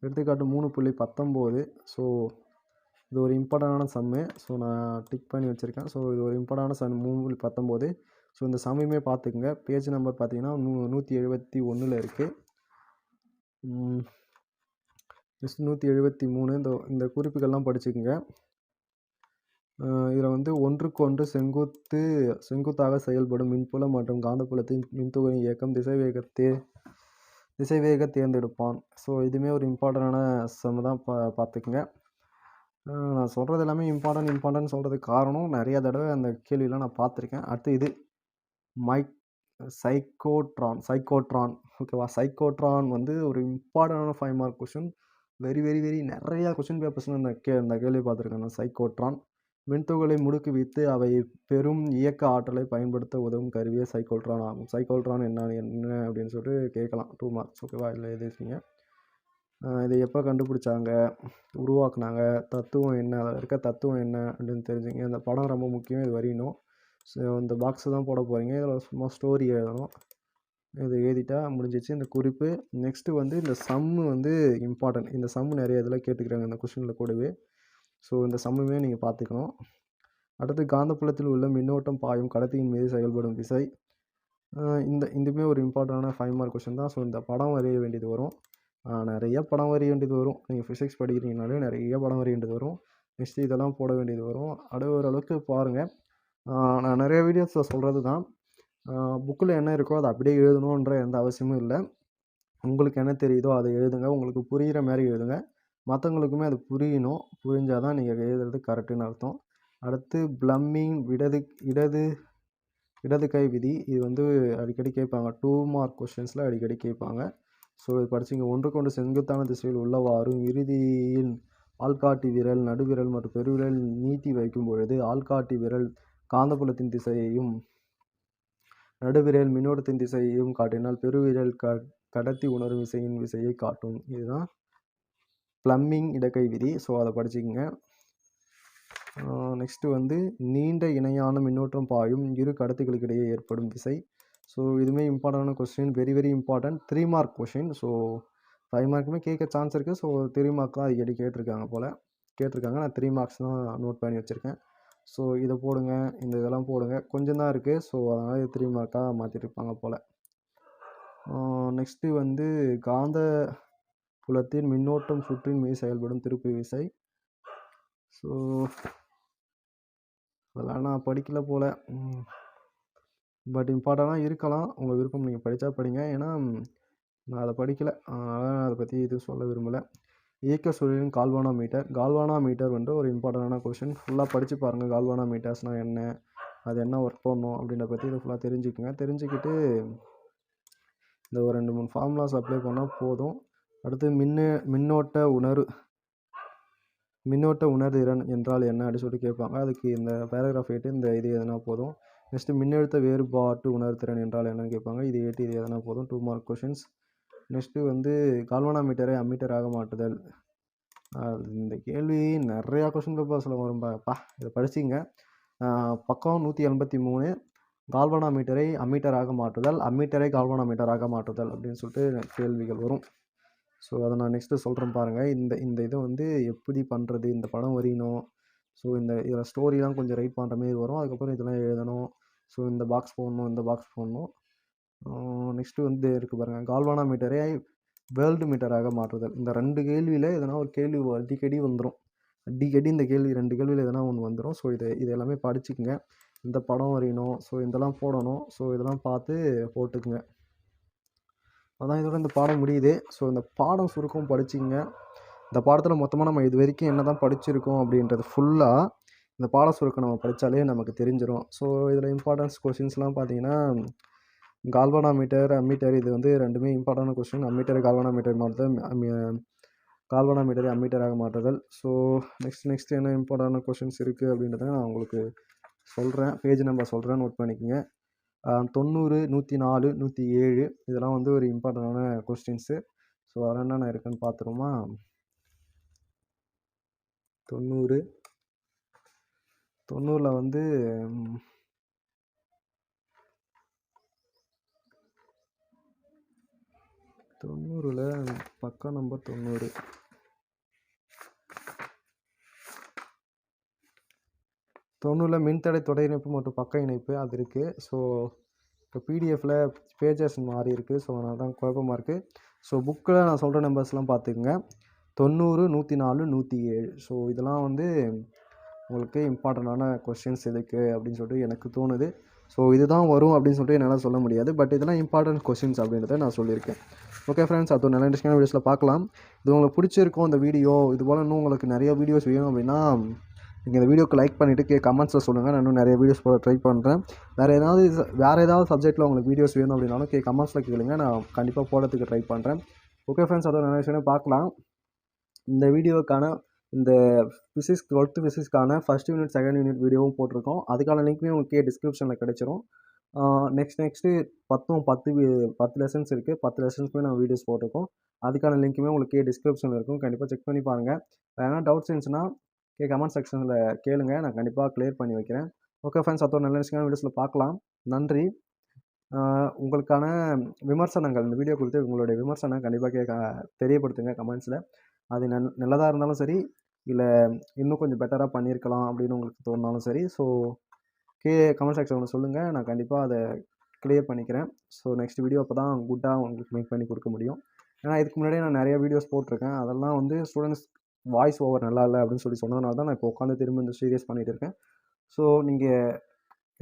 எடுத்துக்காட்டு மூணு புள்ளி பத்தொம்போது. ஸோ இது ஒரு இம்பார்ட்டண்டான சம்மு ஸோ நான் டிக் பண்ணி வச்சுருக்கேன். ஸோ இது ஒரு இம்பார்ட்டண்டான சம் மூணு புள்ளி பத்தொம்போது. ஸோ இந்த சமயமே பார்த்துக்குங்க. பேஜ் நம்பர் பார்த்தீங்கன்னா நூ நூற்றி எழுபத்தி ஒன்றில் இருக்குது நூற்றி எழுபத்தி மூணு. இந்த இந்த குறிப்புகள்லாம் படிச்சுக்கோங்க. இதில் வந்து ஒன்றுக்கொன்று செங்குத்து செங்குத்தாக செயல்படும் மின்புலம் மற்றும் காந்தப்புலத்தின் மின்துகளின் இயக்கம் திசைவேகத்தே திசைவேக தேர்ந்தெடுப்பான். ஸோ இதுவுமே ஒரு இம்பார்ட்டண்டான சம் தான் பா பார்த்துக்குங்க. நான் சொல்கிறது எல்லாமே இம்பார்ட்டன்ட் இம்பார்ட்டன்ட் சொல்கிறதுக்கு காரணம் நிறையா தடவை அந்த கேள்வியெலாம் நான் பார்த்துருக்கேன். அடுத்து இது. மைக் சைக்கோட்ரான் சைக்கோட்ரான் ஓகேவா சைக்கோட்ரான் வந்து ஒரு இம்பார்ட்டண்டான five mark question very very very நிறையா கொஷின் பேப்பர்ஸில் இந்த கே இந்த கேள்வி பார்த்துருக்கேன் நான். சைக்கோட்ரான் மின்துகளை முடுக்கி வைத்து அவை பெரும் இயக்க ஆற்றலை பயன்படுத்த உதவும் கருவியே சைக்கோல்ட்ரான் ஆகும். சைக்கோல்ட்ரான் என்ன என்ன அப்படின்னு சொல்லிட்டு கேட்கலாம். டூ மார்க்ஸ் ஓகேவா இல்லை எதுச்சிங்க இதை எப்போ கண்டுபிடிச்சாங்க? உருவாக்குனாங்க? தத்துவம் என்ன? அதில் இருக்க தத்துவம் என்ன அப்படின்னு தெரிஞ்சுங்க. இந்த படம் ரொம்ப முக்கியம். இது வரையணும். ஸோ இந்த பாக்ஸு தான் போட போகிறீங்க இதில் சும்மா ஸ்டோரி எழுதணும். இது எழுதிட்டா முடிஞ்சிச்சு. இந்த குறிப்பு. நெக்ஸ்ட்டு வந்து இந்த சம்மு வந்து இம்பார்ட்டன்ட் இந்த சம்மு நிறைய இதில் கேட்டுக்கிறாங்க. இந்த கொஷினில் கூடவே. ஸோ இந்த சம்முமே நீங்கள் பார்த்துக்கணும். அடுத்து காந்தப்புலத்தில் உள்ள மின்னோட்டம் பாயும் கடத்தியின் மீது செயல்படும் விசை. இந்த இதுவுமே ஒரு இம்பார்ட்டண்டான ஃபைவ் மார்க் கொஷின் தான். ஸோ இந்த படம் வரைய வேண்டியது வரும். நிறைய படம் வரைய வேண்டியது வரும். நீங்கள் ஃபிசிக்ஸ் படிக்கிறீங்கனாலே நிறைய படம் வரைய வேண்டியது வரும். நெக்ஸ்ட்டு இதெல்லாம் போட வேண்டியது வரும். அது ஓரளவுக்கு பாருங்கள் நான் நிறைய வீடியோஸில் சொல்கிறது தான். புக்கில் என்ன இருக்கோ அதை அப்படியே எழுதணுன்ற எந்த அவசியமும் இல்லை. உங்களுக்கு என்ன தெரியுதோ அதை எழுதுங்க. உங்களுக்கு புரிகிற மாதிரி எழுதுங்க. மற்றவங்களுக்குமே அது புரியணும். புரிஞ்சால் தான் நீங்கள் எழுதுறது கரெக்டுன்னு அர்த்தம். அடுத்து ப்ளம்மிங் இடது இடது இடது கை விதி. இது வந்து அடிக்கடி கேட்பாங்க. டூ மார்க் கொஷின்ஸில் அடிக்கடி கேட்பாங்க. ஸோ இது படிச்சிங்க ஒன்று கொண்டு செங்குத்தான திசையில் உள்ளவாறும் இறுதியில் ஆள்காட்டி விரல் நடுவிரல் மற்றும் பெருவிரல் நீட்டி வைக்கும் பொழுது ஆள்காட்டி விரல் காந்தப்புலத்தின் திசையையும் நடுவிரல் மின்னோட்டத்தின் திசையையும் காட்டினால் பெருவிரல் க கடத்தி உணரும் விசையின் விசையை காட்டும். இதுதான் ப்ளம்மிங் இடக்கை விதி. ஸோ அதை படிச்சுக்கோங்க. நெக்ஸ்ட்டு வந்து நீண்ட இணையான மின்னோட்டம் பாயும் இரு கடத்திகளுக்கு இடையே ஏற்படும் விசை. ஸோ இதுவுமே இம்பார்ட்டண்டான question very very important three mark question so five மார்க்குமே கேட்க சான்ஸ் இருக்குது ஸோ த்ரீ மார்க் தான் அடிக்கடி கேட்டிருக்காங்க போல். கேட்டிருக்காங்க. நான் த்ரீ மார்க்ஸ் தான் நோட் பண்ணி வச்சுருக்கேன். ஸோ இதை போடுங்க இந்த இதெல்லாம் போடுங்க. கொஞ்சம் தான் இருக்குது ஸோ அதனால் இது த்ரீ மார்க்காக மாற்றிருப்பாங்க போல். நெக்ஸ்ட்டு வந்து காந்த புலத்தின் மின்னோட்டம் சுற்றின் மீது செயல்படும் திருப்பு விசை. ஸோ அதெல்லாம் நான் படிக்கல போல். பட் இம்பார்ட்டண்ட்டாக இருக்கலாம். உங்கள் விருப்பம் நீங்கள் படித்தா படிங்க. ஏன்னா நான் அதை படிக்கலை. அதனால் அதை பற்றி எதுவும் சொல்ல விரும்பலை. இயக்க சுழலின் கால்வானா மீட்டர் கால்வானா மீட்டர் வந்து ஒரு இம்பார்ட்டண்டான கொஷின் ஃபுல்லாக படித்து பாருங்கள் கால்வானா மீட்டர்ஸ்னால் என்ன அது என்ன ஒர்க் பண்ணும் அப்படின்ற பற்றி இதை ஃபுல்லாக தெரிஞ்சுக்குங்க. தெரிஞ்சுக்கிட்டு இந்த ஒரு ரெண்டு மூணு ஃபார்முலாஸ் அப்ளை பண்ணால் போதும். அடுத்து மின்னு மின்னோட்ட உணர்வு. மின்னோட்ட உணர்திறன் என்றால் என்ன அப்படின்னு சொல்லிட்டு கேட்பாங்க. அதுக்கு இந்த பேராகிராஃப் எயிட்டு இந்த இது எதுனா போதும். நெக்ஸ்ட்டு மின்னழுத்த வேறுபாட்டு உணர்திறன் என்றால் என்னன்னு கேட்பாங்க. இது எயிட்டு இது எதனா போதும். டூ மார்க் கொஷின்ஸ் நெக்ஸ்ட்டு வந்து கால்வனாமீட்டரை ஆக மாட்டுதல். இந்த கேள்வி நிறையா கொஷின் பேப்பர்ஸில் வரும்பாப்பா இதை படிச்சிங்க பக்கம் நூற்றி எண்பத்தி மூணு கால்வனாமீட்டரை அம்மீட்டராக மாற்றுதல் அம்மீட்டரை கால்வனாமீட்டராக மாற்றுதல் அப்படின்னு சொல்லிட்டு கேள்விகள் வரும். ஸோ அதை நான் நெக்ஸ்ட்டு சொல்கிறேன் பாருங்கள் இந்த இந்த இதை வந்து எப்படி பண்ணுறது இந்த படம் வரையணும். ஸோ இந்த இதில் ஸ்டோரிலாம் கொஞ்சம் ரைட் பண்ணுற மாரி வரும். அதுக்கப்புறம் இதெல்லாம் எழுதணும். ஸோ இந்த பாக்ஸ் போடணும் இந்த பாக்ஸ் போடணும். நெக்ஸ்ட்டு வந்து இருக்குது பாருங்கள் கால்வானா மீட்டரை வேர்ல்டு மீட்டராக மாற்றுதல். இந்த ரெண்டு கேள்வியில் எதனா ஒரு கேள்வி அடிக்கடி வந்துடும் அடிக்கடி இந்த கேள்வி ரெண்டு கேள்வியில் எதனா ஒன்று வந்துடும் ஸோ இதை இது எல்லாமே படிச்சுக்கங்க. இந்த படம் வரையணும். ஸோ இதெல்லாம் போடணும். ஸோ இதெல்லாம் பார்த்து போட்டுக்குங்க. அதான் இதோட இந்த பாடம் முடியுது. ஸோ இந்த பாடம் சுருக்கம் படிச்சிங்க இந்த பாடத்தில் மொத்தமாக நம்ம இது வரைக்கும் என்ன தான் படிச்சிருக்கோம் அப்படின்றது ஃபுல்லாக இந்த பாட சுருக்கம் நம்ம படித்தாலே நமக்கு தெரிஞ்சிடும் ஸோ இதில் இம்பார்ட்டன்ஸ் கொஷின்ஸ்லாம் பார்த்தீங்கன்னா கால்வனாமீட்டர் அம்மீட்டர் இது வந்து ரெண்டுமே இம்பார்ட்டன்ட் கொஸ்டின் அம்மீட்டர் கால்வனாமீட்டர் மாற்றுதல் கால்வனாமீட்டரை அம்மீட்டராக மாற்றுதல். ஸோ நெக்ஸ்ட் நெக்ஸ்ட் என்ன இம்பார்ட்டன்ட் கொஷின்ஸ் இருக்குது அப்படின்றத நான் உங்களுக்கு சொல்கிறேன் பேஜ் நம்பர் சொல்கிறேன் நோட் பண்ணிக்கோங்க. தொண்ணூறு நூற்றி நாலு நூற்றி ஏழு இதெல்லாம் வந்து ஒரு இம்பார்ட்டண்டான கொஸ்டின்ஸு ஸோ அதெல்லாம் என்னென்ன இருக்குன்னு பார்த்துருமா தொண்ணூறு. தொண்ணூறில் வந்து தொண்ணூறில் பக்கம் நம்பர் தொண்ணூறு. தொண்ணூறில் மின்தடை தொடை இணைப்பு மற்றும் பக்க இணைப்பு அது இருக்குது ஸோ இப்போ பிடிஎஃப்பில் பேஜஸ் மாறி இருக்குது ஸோ அதனால் தான் குழப்பமாக இருக்குது ஸோ புக்கில் நான் சொல்கிற நம்பர்ஸ்லாம் பார்த்துக்குங்க தொண்ணூறு நூற்றி நாலு நூற்றி ஏழு ஸோ இதெல்லாம் வந்து உங்களுக்கு இம்பார்ட்டண்ட்டான கொஸ்டின்ஸ் இருக்குது அப்படின்னு சொல்லிட்டு எனக்கு தோணுது. ஸோ இதுதான் வரும் அப்படின்னு சொல்லிட்டு என்னால் சொல்ல முடியாது. பட் இதெல்லாம் இம்பார்ட்டன்ட் கொஸ்டின்ஸ் அப்படின்றத நான் சொல்லியிருக்கேன். ஓகே ஃப்ரெண்ட்ஸ் அது நல்ல இன்ட்ரெஸ்டிங்கான வீடியோஸில் பார்க்கலாம். இது உங்களுக்கு பிடிச்சிருக்கும் இந்த வீடியோ இது போல் இன்னும் உங்களுக்கு நிறைய வீடியோஸ் வேணும் அப்படின்னா நீங்கள் இந்த வீடியோக்கு லைக் பண்ணிவிட்டு கே கமெண்ட்ஸில் சொல்லுங்கள் நான் இன்னும் நிறைய வீடியோஸ் போட ட்ரை பண்ணுறேன் வேறு ஏதாவது வேறு ஏதாவது சப்ஜெக்ட்டில் உங்களுக்கு வீடியோஸ் வேணும் அப்படின்னாலும் கே கமெண்ட்ஸில் கேளுங்க. நான் கண்டிப்பாக போடுறதுக்கு ட்ரை பண்ணுறேன் ஓகே ஃப்ரெண்ட்ஸ் அதோட நிறைய விஷயம் பார்க்கலாம். இந்த வீடியோக்கான இந்த ஃபிசிக்ஸ் டுவெல்த்து ஃபிசிக்ஸ்க்கான ஃபஸ்ட் யூனிட் செகண்ட் யூனிட் வீடியோவும் போட்டிருக்கோம். அதுக்கான லிங்க்குமே உங்களுக்கு டிஸ்கிரிப்ஷனில் கிடச்சிரும். நெக்ஸ்ட் நெக்ஸ்ட்டு பத்தும் பத்து பத்து லெசன்ஸ் இருக்குது பத்து லெசன்ஸ்க்குமே நான் வீடியோஸ் போட்டிருக்கோம். அதுக்கான லிங்க்குமே உங்களுக்கு டிஸ்கிரிப்ஷனில் இருக்கும். கண்டிப்பாக செக் பண்ணி பாருங்கள் வேணா டவுட்ஸ் இருந்துச்சுன்னா கே கமெண்ட் செக்ஷனில் கேளுங்க. நான் கண்டிப்பாக கிளியர் பண்ணி வைக்கிறேன். ஓகே ஃப்ரெண்ட்ஸ் அதோட நல்ல விஷயமான வீடியோஸில் பார்க்கலாம். நன்றி. உங்களுக்கான விமர்சனங்கள் இந்த வீடியோ குறித்து உங்களுடைய விமர்சனம் கண்டிப்பாக கேட்க தெரியப்படுத்துங்க கமெண்ட்ஸில் அது நல் நல்லதாக இருந்தாலும் சரி இல்லை இன்னும் கொஞ்சம் பெட்டராக பண்ணியிருக்கலாம் அப்படின்னு உங்களுக்கு தோணுனாலும் சரி. ஸோ கே கமெண்ட் செக்ஷனில் சொல்லுங்கள் நான் கண்டிப்பாக அதை கிளியர் பண்ணிக்கிறேன். ஸோ நெக்ஸ்ட் வீடியோ அப்போ தான் குட்டாக உங்களுக்கு மேக் பண்ணி கொடுக்க முடியும். ஏன்னா இதுக்கு முன்னாடியே நான் நிறைய வீடியோஸ் போட்டிருக்கேன். அதெல்லாம் வந்து ஸ்டூடெண்ட்ஸ் வாய்ஸ் ஓவர் நல்லா இல்லை அப்படின்னு சொல்லி சொன்னதுனால தான் நான் இப்போ உட்காந்து திரும்ப இந்த சீரியஸ் பண்ணிகிட்டு இருக்கேன். ஸோ நீங்கள்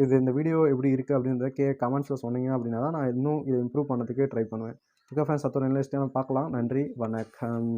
இது இந்த வீடியோ எப்படி இருக்குது அப்படின்றத கே கமெண்ட்ஸில் சொன்னீங்க அப்படின்னா தான் நான் இன்னும் இதை இம்ப்ரூவ் பண்ணதுக்கு ட்ரை பண்ணுவேன். ஓகே ஃப்ரெண்ட்ஸ் அத்தோட நல்ல பார்க்கலாம். நன்றி. வணக்கம்.